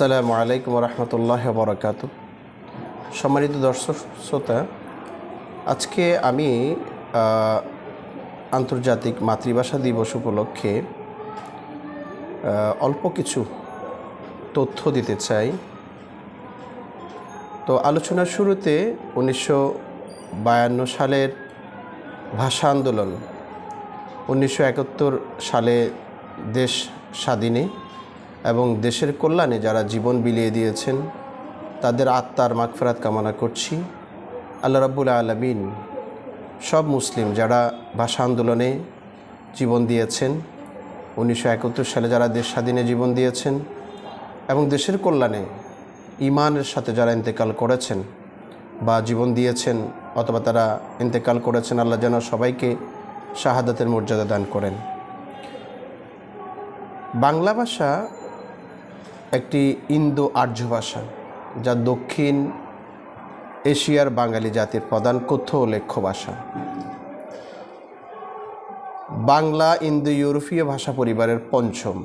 আসসালামু আলাইকুম রহমতুল্লাহ বরকাত সম্মানিত দর্শক, শ্রোতা, আজকে আমি আন্তর্জাতিক মাতৃভাষা দিবস উপলক্ষে অল্প কিছু তথ্য দিতে চাই। তো আলোচনার শুরুতে উনিশশো বায়ান্ন সালের ভাষা আন্দোলন, উনিশশো একাত্তর সালে দেশ স্বাধীনে এবং দেশের কল্যাণে যারা জীবন বিলিয়ে দিয়েছেন, তাদের আত্মার মাগফেরাত কামনা করছি। আল্লাহ রাব্বুল আলমিন সব মুসলিম যারা ভাষা আন্দোলনে জীবন দিয়েছেন, উনিশশো একাত্তর সালে যারা দেশ স্বাধীনে জীবন দিয়েছেন এবং দেশের কল্যাণে ইমানের সাথে যারা ইন্তেকাল করেছেন বা জীবন দিয়েছেন অথবা তারা ইন্তেকাল করেছেন, আল্লাহ যেন সবাইকে শাহাদাতের মর্যাদা দান করেন। বাংলা ভাষা একটি ইন্দো আর্য ভাষা, যা দক্ষিণ এশিয়ার বাঙালি জাতির প্রধান কথ্য ও লেখ্য ভাষা। বাংলা ইন্দো ইউরোপীয় ভাষা পরিবারের পঞ্চম।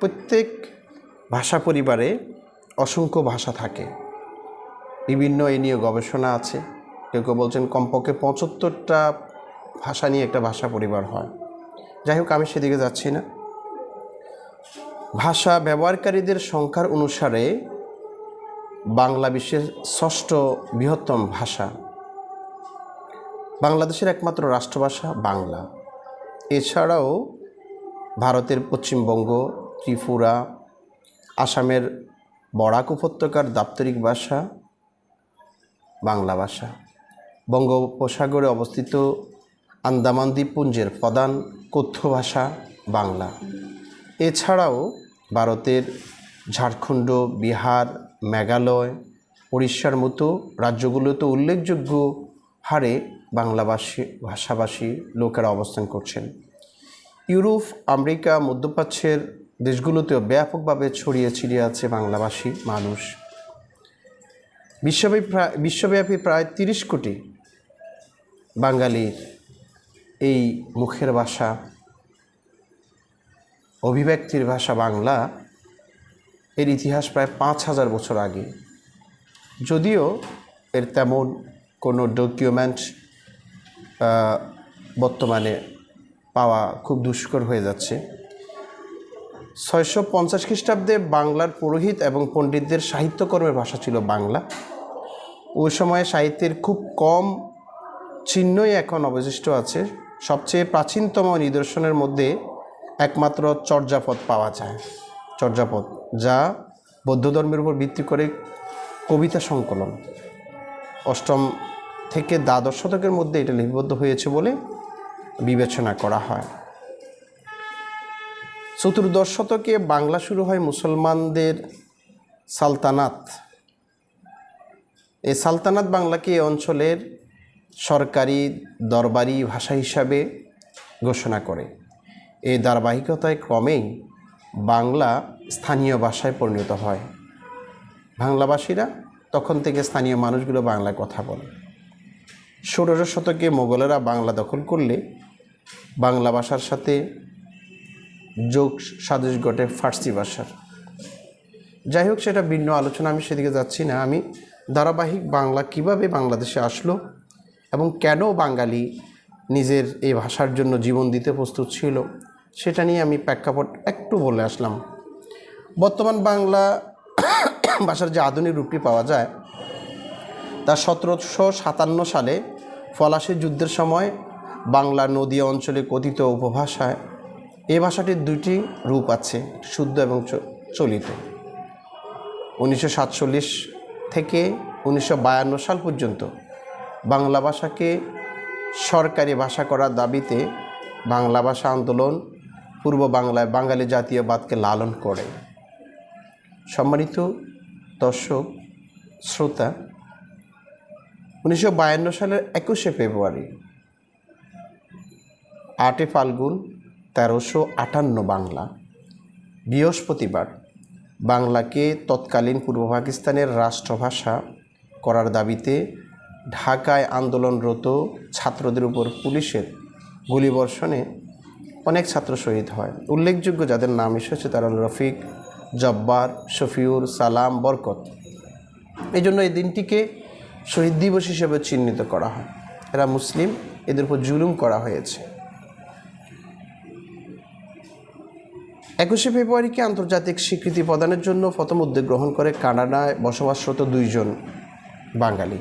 প্রত্যেক ভাষা পরিবারে অসংখ্য ভাষা থাকে। বিভিন্ন এ নিয়ে গবেষণা আছে। কেউ কেউ বলছেন কমপক্ষে পঁচাত্তরটা ভাষা নিয়ে একটা ভাষা পরিবার হয়। যাই হোক, আমি সেদিকে যাচ্ছি না। ভাষা ব্যবহারকারীদের সংখ্যার অনুসারে বাংলা বিশ্বের ষষ্ঠ বৃহত্তম ভাষা। বাংলাদেশের একমাত্র রাষ্ট্রভাষা বাংলা। এছাড়াও ভারতের পশ্চিমবঙ্গ, ত্রিপুরা, আসামের বরাক উপত্যকার দাপ্তরিক ভাষা বাংলা ভাষা। বঙ্গোপসাগরে অবস্থিত আন্দামান দ্বীপপুঞ্জের প্রধান কথ্য ভাষা বাংলা। এছাড়াও ভারতের ঝাড়খণ্ড, বিহার, মেঘালয় উড়িষ্যার মতো রাজ্যগুলোতে উল্লেখযোগ্য হারে বাংলাভাষী, ভাষাভাষী লোকেরা অবস্থান করছেন। ইউরোপ, আমেরিকা, মধ্যপ্রাচ্যের দেশগুলোতেও ব্যাপকভাবে ছড়িয়ে ছিটিয়ে আছে বাংলাভাষী মানুষ। বিশ্বব্যাপী প্রায় বিশ্বব্যাপী প্রায় তিরিশ কোটি বাঙালির এই মুখের ভাষা অভিব্যক্তির ভাষা বাংলা, এর ইতিহাস প্রায় পাঁচ হাজার বছর আগে। যদিও এর তেমন কোনো ডকুমেন্ট বর্তমানে পাওয়া খুব দুষ্কর হয়ে যাচ্ছে। ছয়শো পঞ্চাশ খ্রিস্টাব্দে বাংলার পুরোহিত এবং পণ্ডিতদের সাহিত্যকর্মের ভাষা ছিল বাংলা। ওই সময়ে সাহিত্যের খুব কম চিহ্নই এখন অবশিষ্ট আছে। সবচেয়ে প্রাচীনতম নিদর্শনের মধ্যে একমাত্র চর্যাপদ পাওয়া যায়। চর্যাপদ, যা বৌদ্ধ ধর্মের উপর ভিত্তি করে কবিতা সংকলন। অষ্টম থেকে দ্বাদশ শতকের মধ্যে এটা লিপিবদ্ধ হয়েছে বলে বিবেচনা করা হয়। চতুর্দশ শতকে বাংলা শুরু হয় মুসলমানদের সালতানাত। এই সালতানাত বাংলাকে অঞ্চলের সরকারি দরবারি ভাষা হিসাবে ঘোষণা করে। এই ধারাবাহিকতায় ক্রমেই বাংলা স্থানীয় ভাষায় পরিণত হয়। বাংলাভাষীরা তখন থেকে স্থানীয় মানুষগুলো বাংলায় কথা বলে। ষোড়শ শতকে মোগলেরা বাংলা দখল করলে বাংলা ভাষার সাথে যোগ সাদৃশ ঘটে ফার্সি ভাষার। যাই হোক, সেটা ভিন্ন আলোচনা, আমি সেদিকে যাচ্ছি না। আমি ধারাবাহিক বাংলা কীভাবে বাংলাদেশে আসলো এবং কেন বাঙালি নিজের এই ভাষার জন্য জীবন দিতে প্রস্তুত ছিল সেটা নিয়ে আমি প্রেক্ষাপট একটু বলে আসলাম। বর্তমান বাংলা ভাষার যে আধুনিক রূপটি পাওয়া যায়, তা সতেরোশো সাতান্ন সালে ফলাশি যুদ্ধের সময় বাংলা নদী অঞ্চলে কথিত উপভাষায় এই ভাষাটির দুইটি রূপ আছে, শুদ্ধ এবং চলিত। উনিশশো সাতচল্লিশ থেকে উনিশশো বায়ান্ন সাল পর্যন্ত বাংলা ভাষাকে সরকারি ভাষা করার দাবিতে বাংলা ভাষা আন্দোলন পূর্ব বাংলায় বাঙালি জাতীয়বাদকে লালন করে। সম্মানিত দর্শক, শ্রোতা, উনিশশো বায়ান্ন সালের একুশে ফেব্রুয়ারি আটে ফাল্গুন তেরোশো আটান্ন বাংলা, বৃহস্পতিবার বাংলাকে তৎকালীন পূর্ব পাকিস্তানের রাষ্ট্রভাষা করার দাবিতে ঢাকায় আন্দোলনরত ছাত্রদের উপর পুলিশের গুলিবর্ষণে অনেক ছাত্র শহীদ হয়। উল্লেখযোগ্য যাদের নাম এসেছে তারা হল রফিক, জব্বার, শফিউর, সালাম, বরকত। এই জন্য এই দিনটিকে শহীদ দিবস হিসেবে চিহ্নিত করা হয়। এরা মুসলিম, এদের উপর জুলুম করা হয়েছে। একুশে ফেব্রুয়ারিকে আন্তর্জাতিক স্বীকৃতি প্রদানের জন্য প্রথম উদ্যোগ গ্রহণ করে কানাডায় বসবাসরত দুইজন বাঙালি।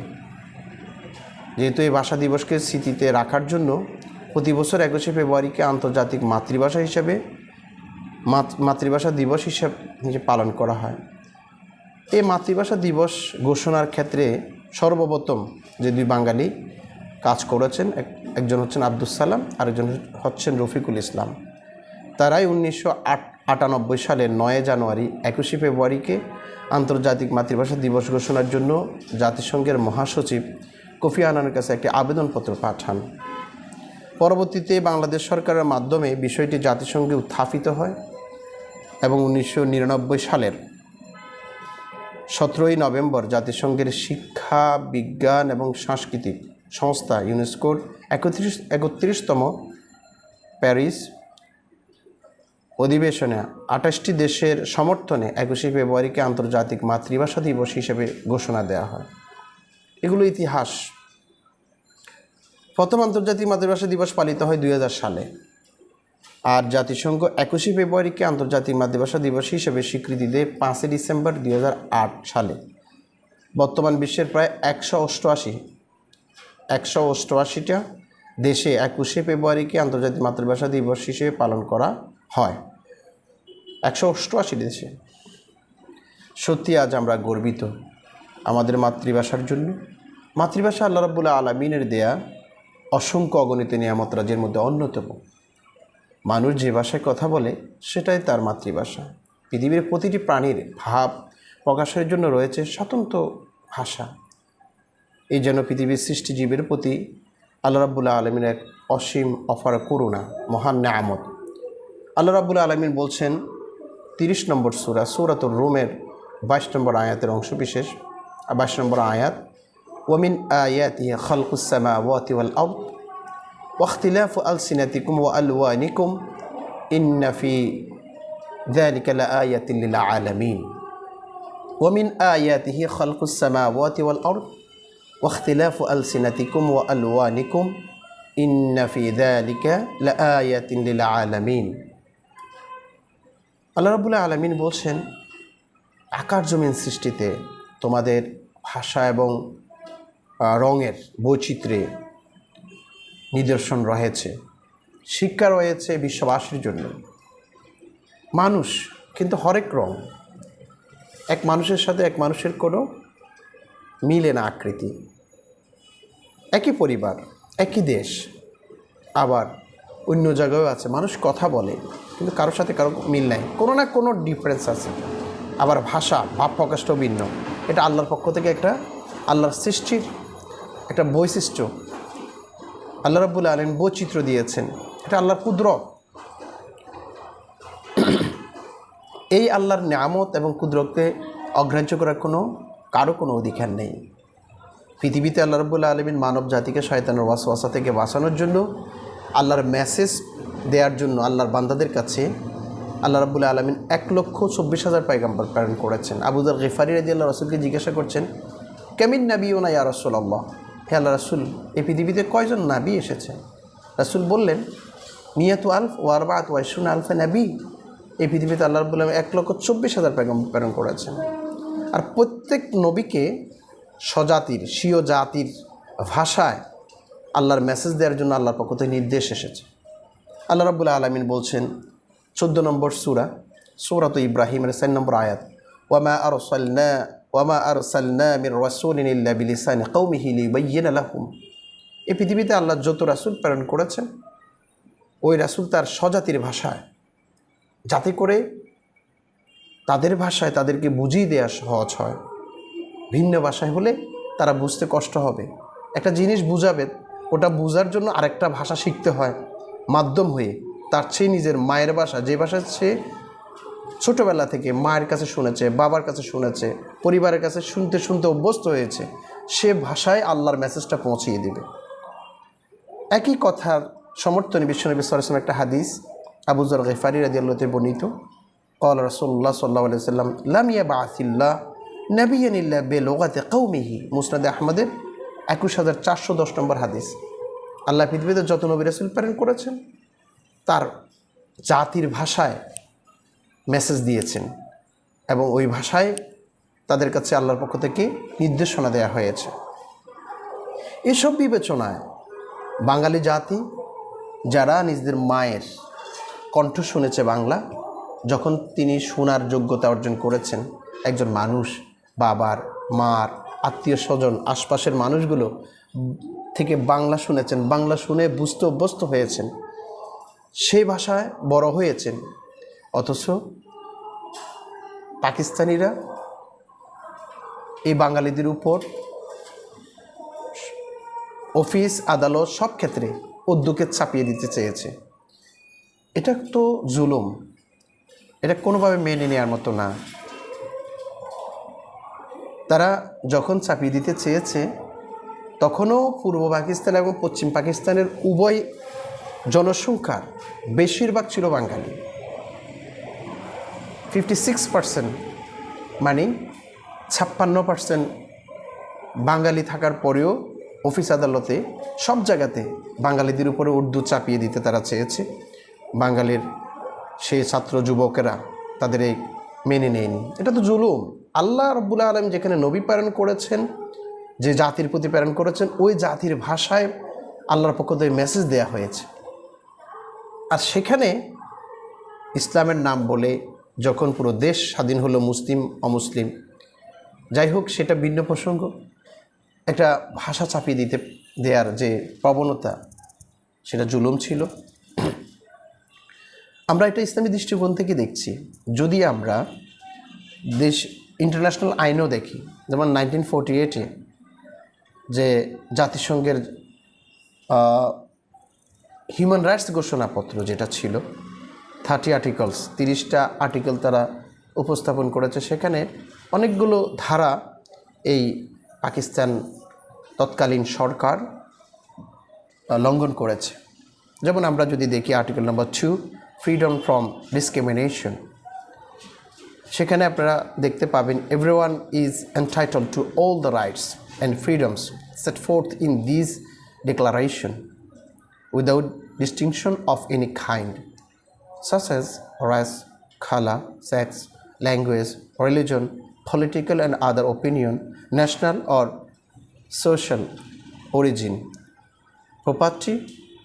যেহেতু এই ভাষা দিবসকে স্মৃতিতে রাখার জন্য প্রতি বছর একুশে ফেব্রুয়ারিকে আন্তর্জাতিক মাতৃভাষা হিসেবে, মাত- মাতৃভাষা দিবস হিসেবে পালন করা হয়। এই মাতৃভাষা দিবস ঘোষণার ক্ষেত্রে সর্বপ্রথম যে দুই বাঙালি কাজ করেছেন, এক- একজন হচ্ছেন আব্দুল সালাম, আরেকজন হচ্ছেন রফিকুল ইসলাম। তারাই উনিশশো আটানব্বই সালের নয় জানুয়ারি একুশে ফেব্রুয়ারিকে আন্তর্জাতিক মাতৃভাষা দিবস ঘোষণার জন্য জাতিসংঘের মহাসচিব কোফি আনানের কাছে একটি আবেদনপত্র পাঠান। পরবর্তীতে বাংলাদেশ সরকারের মাধ্যমে বিষয়টি জাতিসংঘে উত্থাপিত হয় এবং উনিশশো নিরানব্বই সালের সতেরোই নভেম্বর জাতিসংঘের শিক্ষা, বিজ্ঞান এবং সাংস্কৃতিক সংস্থা ইউনেস্কোর একত্রিশ একত্রিশতম প্যারিস অধিবেশনে আঠাশটি দেশের সমর্থনে একুশে ফেব্রুয়ারিকে আন্তর্জাতিক মাতৃভাষা দিবস হিসেবে ঘোষণা দেওয়া হয়। এগুলো ইতিহাস প্রথম আন্তর্জাতিক মাতৃভাষা দিবস পালিত হয় দুই হাজার সালে। আর জাতিসংঘ একুশে ফেব্রুয়ারিকে আন্তর্জাতিক মাতৃভাষা দিবস হিসেবে স্বীকৃতি দেয় পাঁচই ডিসেম্বর দুই হাজার আট সালে। বর্তমান বিশ্বের প্রায় একশো অষ্টআশি, একশো অষ্টআশিটা দেশে একুশে ফেব্রুয়ারিকে আন্তর্জাতিক মাতৃভাষা দিবস হিসেবে পালন করা হয়। একশো অষ্টআশি দেশে। সত্যি আজ আমরা গর্বিত আমাদের মাতৃভাষার জন্য। মাতৃভাষা আল্লাহ রাবুল্লাহ আলমিনের দেয়া অসংখ্য অগণিত নিয়ামত রাজ্যের মধ্যে অন্যতম। মানুষ যে ভাষায় কথা বলে, সেটাই তার মাতৃভাষা। পৃথিবীর প্রতিটি প্রাণীর ভাব প্রকাশের জন্য রয়েছে স্বতন্ত্র ভাষা। এই জন্য পৃথিবীর সৃষ্টিজীবের প্রতি আল্লাহ রাবুল্লাহ আলমিনের এক অসীম অফার করুণা, মহান নামত আল্লাহ রাবুল্লাহ আলমিন বলছেন, তিরিশ নম্বর সুরা, সুরাতুর রুমের বাইশ নম্বর আয়াতের অংশ বিশেষ বাইশ নম্বর আয়াত ওমিন আয়াতি খলকুসামা ওয়াতিওয়াল আউত واختلاف ألسنتكم وألوانكم إن في ذلك لآية للعالمين ومن آياته خلق السماوات والأرض واختلاف ألسنتكم وألوانكم إن في ذلك لآية للعالمين আল্লাহ রাবুল্লাহ আলমিন বলছেন আকার জমিন সৃষ্টিতে তোমাদের ভাষা এবং আহ, রঙের বৈচিত্র্যে নিদর্শন রয়েছে, শিক্ষা রয়েছে বিশ্ববাসীর জন্য। মানুষ কিন্তু হরেক রং, এক মানুষের সাথে এক মানুষের কোনো মিলে না আকৃতি। একই পরিবার, একই দেশ, আবার অন্য জায়গায়ও আছে। মানুষ কথা বলে, কিন্তু কারোর সাথে কারও মিল নাই। কোনো না কোনো ডিফারেন্স আছে। আবার ভাষা, ভাব প্রকাশটাও ভিন্ন। এটা আল্লাহর পক্ষ থেকে একটা আল্লাহর সৃষ্টির একটা বৈশিষ্ট্য। আল্লাহ রাবুল আলম বৈচিত্র্য দিয়েছেন। এটা আল্লাহর কুদরত। এই আল্লাহর নিয়ামত এবং কুদরতকে অগ্রাহ্য করার কোনো, কারও কোনো অধিকার নেই। পৃথিবীতে আল্লাহ রবুল্লা আলমিন মানব জাতিকে শয়তানের ওয়াসওয়াসা থেকে বাঁচানোর জন্য, আল্লাহর মেসেজ দেওয়ার জন্য আল্লাহর বান্দাদের কাছে আল্লাহ রাবুল্লাহ আলমিন এক লক্ষ চব্বিশ হাজার পাইগাম্বর প্রেরণ করেছেন। আবুদার গেফারি রাজি আল্লাহ রসুলকে জিজ্ঞাসা করছেন, কেমিন নাবি ওনা ইয়া রসুল আল্লাহ হে আল্লাহ রাসুল, এই পৃথিবীতে কয়জন নাবি এসেছে? রাসুল বললেন মিয়াতু আলফ ও আরবাত ওয়াইশুন আলফে নাবি। এই পৃথিবীতে আল্লাহ রবুল্লাহ এক লক্ষ চব্বিশ হাজার পাইগাম্বর প্রেরণ করেছেন। আর প্রত্যেক নবীকে স্বজাতির, স্বীয় জাতির ভাষায় আল্লাহর মেসেজ দেওয়ার জন্য আল্লাহর পক্ষ থেকে নির্দেশ এসেছে। আল্লাহ রাবুল্লাহ আলমিন বলছেন, চোদ্দ নম্বর সুরা, সৌরাত ইব্রাহিমের চার নম্বর আয়াত ওয়ামা আর ওয়ামা আর সাল্না মির রসুলিন ইল্লা বিলিসান কৌমিহি লিবাইয়িনা লাহুম এই পৃথিবীতে আল্লাহ যত রাসূল প্রেরণ করেছেন, ওই রাসুল তার স্বজাতির ভাষায়, যাতে করে তাদের ভাষায় তাদেরকে বুঝিয়ে দেওয়া সহজ হয়। ভিন্ন ভাষায় হলে তারা বুঝতে কষ্ট হবে। একটা জিনিস বুঝাবে ওটা বোঝার জন্য আরেকটা ভাষা শিখতে হয়, মাধ্যম হয়ে। তার চেয়ে নিজের মায়ের ভাষা, যে ভাষা সে ছোটোবেলা থেকে মায়ের কাছে শুনেছে, বাবার কাছে শুনেছে, পরিবারের কাছে শুনতে শুনতে অভ্যস্ত হয়েছে, সে ভাষায় আল্লাহর মেসেজটা পৌঁছিয়ে দিবে। একই কথার সমর্থনে বিশ্বনবী সরাসম একটা হাদিস আবুজর গেফারি রাজিয়াল্লাতে বর্ণিত। কল রসোল্লা সাল্লাহ আলি সাল্লাম লামিয়া বা আসিল্লা নবিয়ানিল্লা বে লোগাতে কৌমিহি মুসনাদে আহমদের একুশ হাজার চারশো দশ নম্বর হাদিস। আল্লাহ পৃথিবীতে যত নবী রসুল প্রেরণ করেছেন, তার জাতির ভাষায় মেসেজ দিয়েছেন এবং ওই ভাষায় তাদের কাছে আল্লাহর পক্ষ থেকে নির্দেশনা দেওয়া হয়েছে। এসব বিবেচনায় বাঙালি জাতি যারা নিজেদের মায়ের কণ্ঠ শুনেছে বাংলা, যখন তিনি শোনার যোগ্যতা অর্জন করেছেন, একজন মানুষ, বাবার, মার, আত্মীয় স্বজন, আশপাশের মানুষগুলো থেকে বাংলা শুনেছেন, বাংলা শুনে বুঝতে অভ্যস্ত হয়েছেন, সেই ভাষায় বড় হয়েছেন। অথচ পাকিস্তানিরা এই বাঙালিদের উপর অফিস, আদালত সব ক্ষেত্রে উদ্যোগে চাপিয়ে দিতে চেয়েছে। এটা তো জুলুম। এটা কোনোভাবে মেনে নেওয়ার মতো না। তারা যখন চাপিয়ে দিতে চেয়েছে, তখনও পূর্ব পাকিস্তান এবং পশ্চিম পাকিস্তানের উভয় জনসংখ্যার বেশিরভাগ ছিল বাঙালি। ফিফটি সিক্স পার্সেন্ট মানে ছাপ্পান্ন পার্সেন্ট বাঙালি থাকার পরেও অফিস আদালতে সব জায়গাতে বাঙালিদের উপরে উর্দু চাপিয়ে দিতে তারা চেয়েছে। বাঙালির সেই ছাত্র যুবকেরা তাদের এই মেনে নেয়নি। এটা তো জুলুম। আল্লাহ রব্বুল আলম যেখানে নবী প্রেরণ করেছেন, যে জাতির প্রতি প্রেরণ করেছেন, ওই জাতির ভাষায় আল্লাহর পক্ষ থেকে মেসেজ দেওয়া হয়েছে। আর সেখানে ইসলামের নাম বলে যখন পুরো দেশ স্বাধীন হলো মুসলিম, অমুসলিম। যাই হোক, সেটা ভিন্ন প্রসঙ্গ। একটা ভাষা চাপিয়ে দিতে দেওয়ার যে প্রবণতা, সেটা জুলুম ছিল। আমরা এটা ইসলামী দৃষ্টিকোণ থেকে দেখছি। যদি আমরা দেশ ইন্টারন্যাশনাল আইনও দেখি, যেমন নাইনটিন ফোরটি এইটে যে জাতিসংঘের হিউম্যান রাইটস ঘোষণাপত্র যেটা ছিল থার্টি আর্টিকলস, তিরিশটা আর্টিকেল তারা উপস্থাপন করেছে। সেখানে অনেকগুলো ধারা এই পাকিস্তান তৎকালীন সরকার লঙ্ঘন করেছে। যেমন আমরা যদি দেখি article number two freedom from discrimination সেখানে আপনারা দেখতে পাবেন everyone is entitle to all the rights and freedoms set forth in this declaration without distinction of any kind such as race, color, sex, language, religion, political and other opinion, national or social origin, property,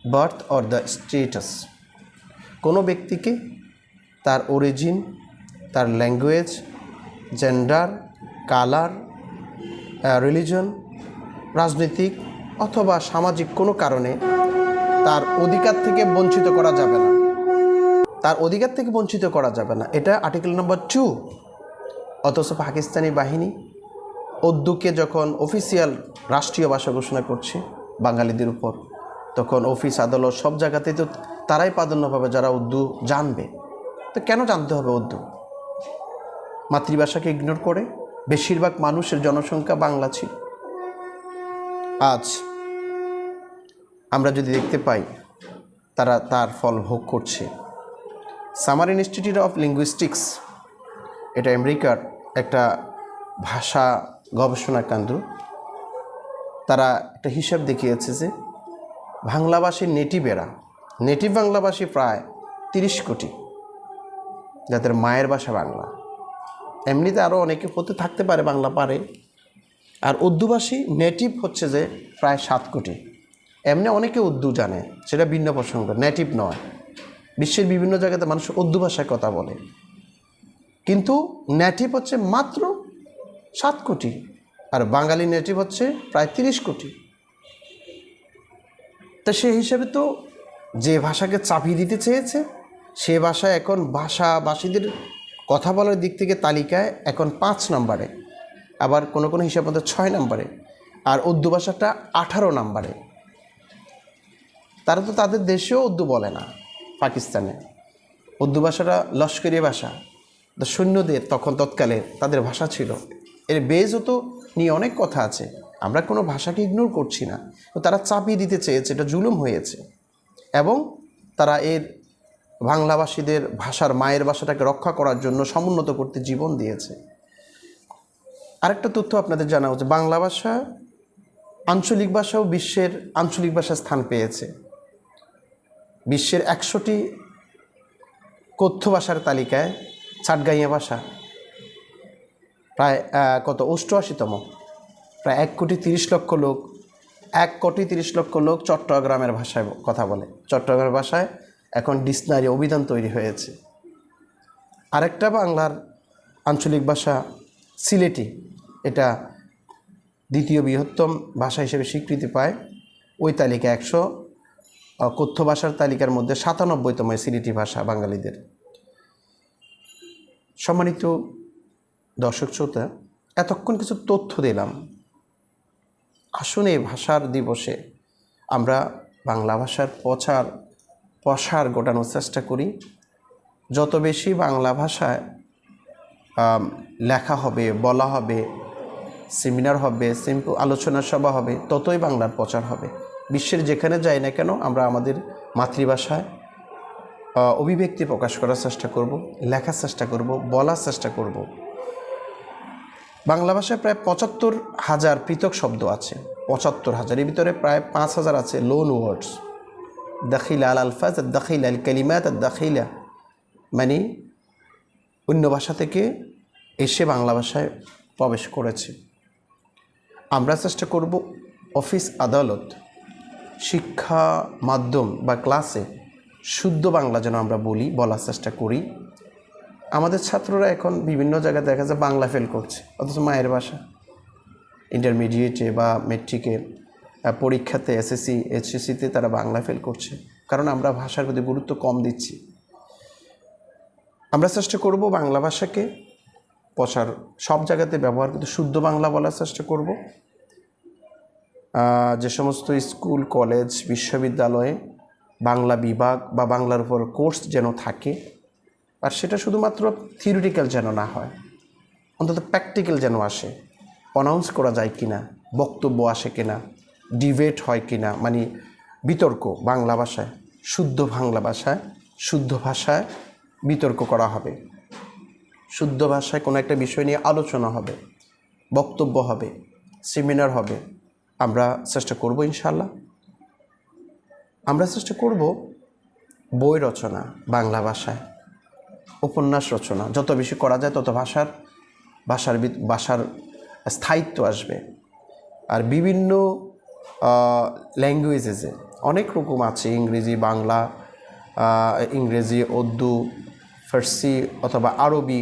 birth or the status. কোনো ব্যক্তিকে তার origin তার language gender colour religion রাজনৈতিক অথবা সামাজিক কোনো কারণে তার অধিকার থেকে বঞ্চিত করা যাবে না তার অধিকার থেকে বঞ্চিত করা যাবে না। এটা আর্টিকেল নম্বর টু অথচ পাকিস্তানি বাহিনী উর্দুকে যখন অফিসিয়াল রাষ্ট্রীয় ভাষা ঘোষণা করছে বাঙালিদের উপর, তখন অফিস আদালত সব জায়গাতেই তো তারাই প্রাধান্য পাবে যারা উর্দু জানবে। তো কেন জানতে হবে উর্দু? মাতৃভাষাকে ইগনোর করে বেশিরভাগ মানুষের জনসংখ্যা বাংলা ছিল। আজ আমরা যদি দেখতে পাই, তারা তার ফল ভোগ করছে। সামার ইনস্টিটিউট অফ লিঙ্গুইস্টিক্স এটা আমেরিকার একটা ভাষা গবেষণা কেন্দ্র। তারা একটা হিসাব দেখিয়েছে যে বাংলাভাষীর নেটিভেরা নেটিভ বাংলাভাষী প্রায় তিরিশ কোটি, যাদের মায়ের ভাষা বাংলা। এমনিতে আরও অনেকে হতে থাকতে পারে বাংলা পারে। আর উর্দুভাষী নেটিভ হচ্ছে যে প্রায় সাত কোটি। এমনি অনেকে উর্দু জানে, সেটা ভিন্ন প্রসঙ্গ নেটিভ নয়। বিশ্বের বিভিন্ন জায়গাতে মানুষ উর্দু ভাষায় কথা বলে। কিন্তু নেটিভ হচ্ছে মাত্র সাত কোটি, আর বাঙালি নেটিভ হচ্ছে প্রায় তিরিশ কোটি। তা সেই হিসেবে তো যে ভাষাকে চাপিয়ে দিতে চেয়েছে, সে ভাষা এখন ভাষাভাষীদের কথা বলার দিক থেকে তালিকায় এখন পাঁচ নম্বরে, আবার কোনো কোনো হিসাব মতো ছয় নম্বরে, আর উর্দু ভাষাটা আঠারো নম্বরে। তারা তো তাদের দেশেও উর্দু বলে না। পাকিস্তানে। উর্দু ভাষাটা লস্করি ভাষা। সৈন্যদের তখন তৎকালে তাদের ভাষা ছিল। এর বেজও তো নিয়ে অনেক কথা আছে। আমরা কোনো ভাষাকে ইগনোর করছি না। তো তারা চাপিয়ে দিতে চেয়েছে, এটা জুলুম হয়েছে। এবং তারা এর বাংলাভাষীদের ভাষার মায়ের ভাষাটাকে রক্ষা করার জন্য সমুন্নত করতে জীবন দিয়েছে। আরেকটা তথ্য আপনাদের জানা হচ্ছে বাংলা ভাষা আঞ্চলিক ভাষাও বিশ্বের আঞ্চলিক ভাষার স্থান পেয়েছে। বিশ্বের একশোটি কথ্য ভাষার তালিকায় চাটগাইয়া ভাষা প্রায় কত? অষ্টআশিতম। প্রায় এক কোটি তিরিশ লক্ষ লোক, এক কোটি তিরিশ লক্ষ লোক চট্টগ্রামের ভাষায় কথা বলে। চট্টগ্রামের ভাষায় এখন ডিকশনারি অভিধান তৈরি হয়েছে। আরেকটা বাংলার আঞ্চলিক ভাষা সিলেটি। এটা দ্বিতীয় বৃহত্তম ভাষা হিসেবে স্বীকৃতি পায়। ওই তালিকা একশো কথ্য ভাষার তালিকার মধ্যে সাতানব্বইতম সিলেটি ভাষা বাঙালিদের। সম্মানিত দর্শক শ্রোতা, এতক্ষণ কিছু তথ্য দিলাম। আসুন এই ভাষার দিবসে আমরা বাংলা ভাষার প্রচার, প্রসার গোটানোর চেষ্টা করি। যত বেশি বাংলা ভাষায় লেখা হবে, বলা হবে, সেমিনার হবে, সিম্পল আলোচনা সভা হবে, ততই বাংলার প্রচার হবে। বিশ্বের যেখানে যাই না কেন, আমরা আমাদের মাতৃভাষায় অভিব্যক্তি প্রকাশ করার চেষ্টা করব, লেখার চেষ্টা করব, বলার চেষ্টা করব। বাংলা ভাষায় প্রায় পঁচাত্তর হাজার পৃথক শব্দ আছে, পঁচাত্তর হাজার। এর ভিতরে প্রায় পাঁচ হাজার আছে লোন ওয়ার্ডস দাখিলা আল আলফাজ, দাখিলা আল কালিমাত, দাখিলা মানে অন্য ভাষা থেকে এসে বাংলা ভাষায় প্রবেশ করেছে। আমরা চেষ্টা করব অফিস আদালত শিক্ষা মাধ্যম বা ক্লাসে শুদ্ধ বাংলা যেন আমরা বলি, বলার চেষ্টা করি। আমাদের ছাত্ররা এখন বিভিন্ন জায়গায় দেখা যায় বাংলা ফেল করছে, অথচ মায়ের ভাষা। ইন্টারমিডিয়েটে বা মেট্রিকে পরীক্ষাতে এসএসসি এইচএসসিতে তারা বাংলা ফেল করছে, কারণ আমরা ভাষার প্রতি গুরুত্ব কম দিচ্ছি। আমরা চেষ্টা করব বাংলা ভাষাকে প্রচার, সব জায়গাতে ব্যবহার করতে, শুদ্ধ বাংলা বলার চেষ্টা করব। যে সমস্ত স্কুল, কলেজ, বিশ্ববিদ্যালয়ে বাংলা বিভাগ বা বাংলার উপর কোর্স যেন থাকে, আর সেটা শুধুমাত্র থিওরিটিক্যাল যেন না হয়, অন্তত প্র্যাকটিক্যাল যেন আসে অনাউন্স করা যায় কি না বক্তব্য আসে কিনা ডিবেট হয় কি না মানে বিতর্ক বাংলা ভাষায়, শুদ্ধ বাংলা ভাষায়, শুদ্ধ ভাষায় বিতর্ক করা হবে। শুদ্ধ ভাষায় কোনো একটা বিষয় নিয়ে আলোচনা হবে, বক্তব্য হবে সেমিনার হবে আমরা চেষ্টা করব ইনশাল্লাহ আমরা চেষ্টা করব বই রচনা বাংলা ভাষায়, উপন্যাস রচনা। যত বেশি করা যায় তত ভাষার ভাষার ভাষার স্থায়িত্ব আসবে। আর বিভিন্ন ল্যাঙ্গুয়েজেসে অনেক রকম আছে। ইংরেজি, বাংলা ইংরেজি, উর্দু, ফার্সি অথবা আরবি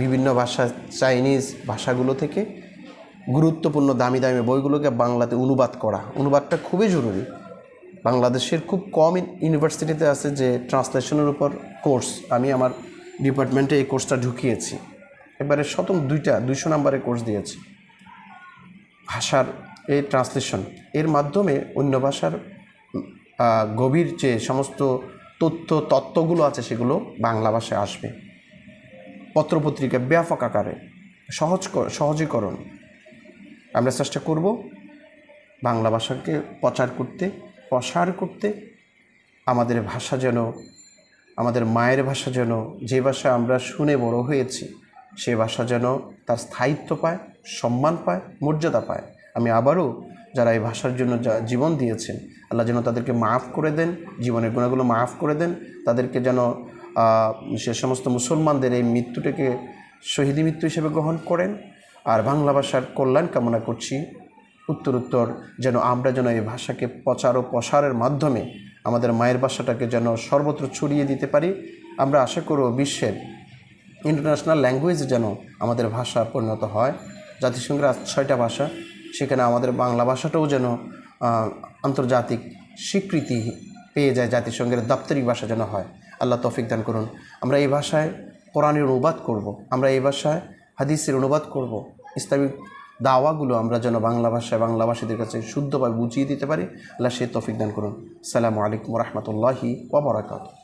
বিভিন্ন ভাষা, চাইনিজ ভাষাগুলো থেকে গুরুত্বপূর্ণ দামি দামি বইগুলোকে বাংলাতে অনুবাদ করা। অনুবাদটা খুবই জরুরি। বাংলাদেশের খুব কম ইউনিভার্সিটিতে আছে যে ট্রান্সলেশনের উপর কোর্স আমি আমার ডিপার্টমেন্টে এই কোর্সটা ঢুকিয়েছি। এবারে শতম দুইটা, দুইশো নাম্বারের কোর্স দিয়েছি। ভাষার এই ট্রান্সলেশন এর মাধ্যমে অন্য ভাষার গভীর যে সমস্ত তথ্য, তত্ত্বগুলো আছে সেগুলো বাংলা ভাষায় আসবে। পত্রপত্রিকা ব্যাপক আকারে। সহজ সহজীকরণ। আমরা চেষ্টা করব বাংলা ভাষাকে প্রচার করতে, প্রসার করতে। আমাদের ভাষা যেন, আমাদের মায়ের ভাষা যেন, যে ভাষা আমরা শুনে বড় হয়েছি, সে ভাষা যেন তার স্থায়িত্ব পায়, সম্মান পায়, মর্যাদা পায়। আমি আবারও যারা এই ভাষার জন্য যা জীবন দিয়েছেন, আল্লাহ যেন তাদেরকে মাফ করে দেন, জীবনের গুণাগুলো মাফ করে দেন। তাদেরকে যেন সে সমস্ত মুসলমানদের এই মৃত্যুটাকে শহীদি মৃত্যু হিসেবে গ্রহণ করেন। আর বাংলা ভাষার কল্যাণ কামনা করছি। উত্তর উত্তর যেন আমরা যেন এই ভাষাকে প্রচার ও প্রসারের মাধ্যমে আমাদের মায়ের ভাষাটাকে যেন সর্বত্র ছড়িয়ে দিতে পারি। আমরা আশা করব বিশ্বের ইন্টারন্যাশনাল ল্যাঙ্গুয়েজ যেন আমাদের ভাষা পরিণত হয়। জাতিসংঘের আজ ছয়টা ভাষা, সেখানে আমাদের বাংলা ভাষাটাও যেন আন্তর্জাতিক স্বীকৃতি পেয়ে যায়, জাতিসংঘের দাপ্তরিক ভাষা যেন হয়। আল্লাহ তৌফিক দান করুন। আমরা এই ভাষায় কোরআনের অনুবাদ করব। আমরা এই ভাষায় হাদিসের অনুবাদ করব। ইসলামিক দাওয়াগুলো আমরা যেন বাংলা ভাষায় বাংলাভাষীদের কাছে শুদ্ধভাবে বুঝিয়ে দিতে পারি। আল্লাহ সে তফিক দান করুন। সালামু আলাইকুম রহমতুল্লাহি ওবরাকাত